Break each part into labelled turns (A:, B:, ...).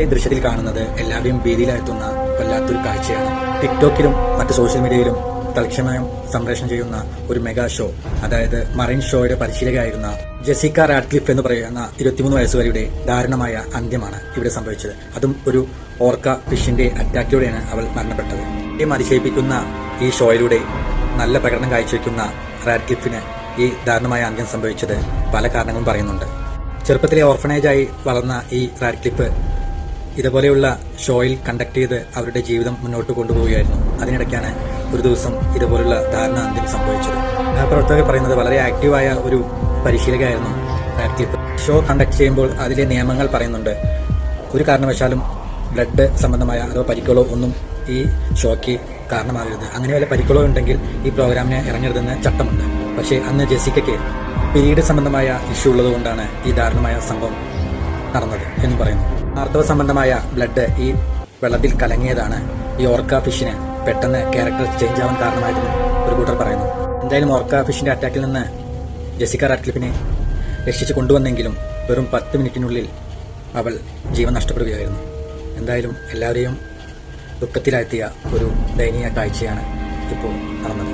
A: ഈ ദൃശ്യത്തിൽ കാണുന്നത് എല്ലാവരെയും ഭീതിയിലാഴ്ത്തുന്ന വല്ലാത്തൊരു കാഴ്ചയാണ്. ടിക്ടോക്കിലും മറ്റ് സോഷ്യൽ മീഡിയയിലും തൽക്ഷണം സംപ്രേഷണം ചെയ്യുന്ന ഒരു മെഗാ ഷോ അതായത് മറൈൻ ഷോയുടെ പരിശീലകയായിരുന്ന ജെസിക്ക റാഡ്ക്ലിഫ് എന്ന് പറയുന്ന ഇരുപത്തിമൂന്ന് വയസ്സുകാരിയുടെ ദാരുണമായ അന്ത്യമാണ് ഇവിടെ സംഭവിച്ചത്. അതും ഒരു ഓർക്ക ഫിഷിന്റെ അറ്റാക്കിലൂടെയാണ് അവൾ മരണപ്പെട്ടത്. ഈ അതിശയിപ്പിക്കുന്ന ഈ ഷോയിലൂടെ നല്ല പ്രകടനം കാഴ്ചവെക്കുന്ന റാഡ്ക്ലിഫിന് ഈ ദാരുണമായ അന്ത്യം സംഭവിച്ചത് പല കാരണങ്ങളും പറയുന്നുണ്ട്. ചെറുപ്പത്തിലെ ഓർഫനേജായി വളർന്ന ഈ റാഡ്ക്ലിഫ് ഇതുപോലെയുള്ള ഷോയിൽ കണ്ടക്ട് ചെയ്ത് അവരുടെ ജീവിതം മുന്നോട്ട് കൊണ്ടുപോവുകയായിരുന്നു. അതിനിടയ്ക്കാണ് ഒരു ദിവസം ഇതുപോലുള്ള ധാരണ അന്ത്യം സംഭവിച്ചത്. പ്രവർത്തകർ പറയുന്നത് വളരെ ആക്റ്റീവായ ഒരു പരിശീലകയായിരുന്നു ഷോ കണ്ടക്ട് ചെയ്യുമ്പോൾ അതിലെ നിയമങ്ങൾ പറയുന്നുണ്ട്. ഒരു കാരണവശാലും ബ്ലഡ് സംബന്ധമായ അതോ പരിക്കുകളോ ഒന്നും ഈ ഷോയ്ക്ക് കാരണമാകരുത്. അങ്ങനെ വല്ല പരിക്കുകളോ ഉണ്ടെങ്കിൽ ഈ പ്രോഗ്രാമിനെ ഇറങ്ങരുതെന്ന് ചട്ടമുണ്ട്. പക്ഷേ അന്ന് ജെസിക്കയ്ക്ക് പീരീഡ് സംബന്ധമായ ഇഷ്യൂ ഉള്ളതുകൊണ്ടാണ് ഈ ദാരുണമായ സംഭവം നടന്നത് എന്ന് പറയുന്നു. ആർത്തവ സംബന്ധമായ ബ്ലഡ് ഈ വെള്ളത്തിൽ കലങ്ങിയതാണ്. ഈ ഓർക്ക ഫിഷിന് പെട്ടെന്ന് ക്യാരക്ടർ ചേഞ്ച് ആവാൻ കാരണമായിരുന്നു ഒരു കൂട്ടർ പറയുന്നു. എന്തായാലും ഓർക്ക ഫിഷിന്റെ അറ്റാക്കിൽ നിന്ന് ജെസിക്ക റാഡ്ക്ലിഫിനെ രക്ഷിച്ചു കൊണ്ടുവന്നെങ്കിലും വെറും പത്ത് മിനിറ്റിനുള്ളിൽ അവൾ ജീവൻ നഷ്ടപ്പെടുകയായിരുന്നു. എന്തായാലും എല്ലാവരെയും ദുഃഖത്തിലാഴ്ത്തിയ ഒരു ദയനീയ കാഴ്ചയാണ് ഇപ്പോൾ നടന്നത്.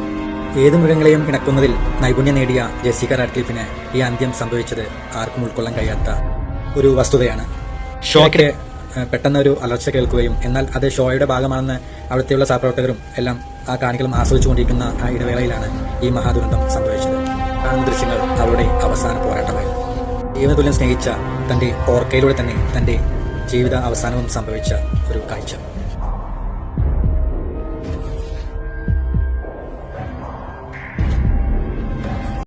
A: ഏത് മൃഗങ്ങളെയും ഇണക്കുന്നതിൽ നൈപുണ്യം നേടിയ ജെസിക്ക റാഡ്ക്ലിഫിന് ഈ അന്ത്യം സംഭവിച്ചത് ആർക്കും ഉൾക്കൊള്ളാൻ കഴിയാത്ത ഒരു വസ്തുതയാണ്. ഷോയ്ക്ക് പെട്ടെന്ന് ഒരു അലർച്ച കേൾക്കുകയും എന്നാൽ അത് ഷോയുടെ ഭാഗമാണെന്ന് അവിടുത്തെയുള്ള സഹപ്രവർത്തകരും എല്ലാം ആ കാണികളും ആസ്വദിച്ചുകൊണ്ടിരിക്കുന്ന ആ ഇടവേളയിലാണ് ഈ മഹാദുരന്തം സംഭവിച്ചത്. കാണുന്ന ദൃശ്യങ്ങൾ അവരുടെ അവസാന പോരാട്ടമായിരുന്നു ജീവനതുല്യം സ്നേഹിച്ച തന്റെ ഓർക്കയിലൂടെ തന്നെ തന്റെ ജീവിത അവസാനവും സംഭവിച്ച ഒരു കാഴ്ച.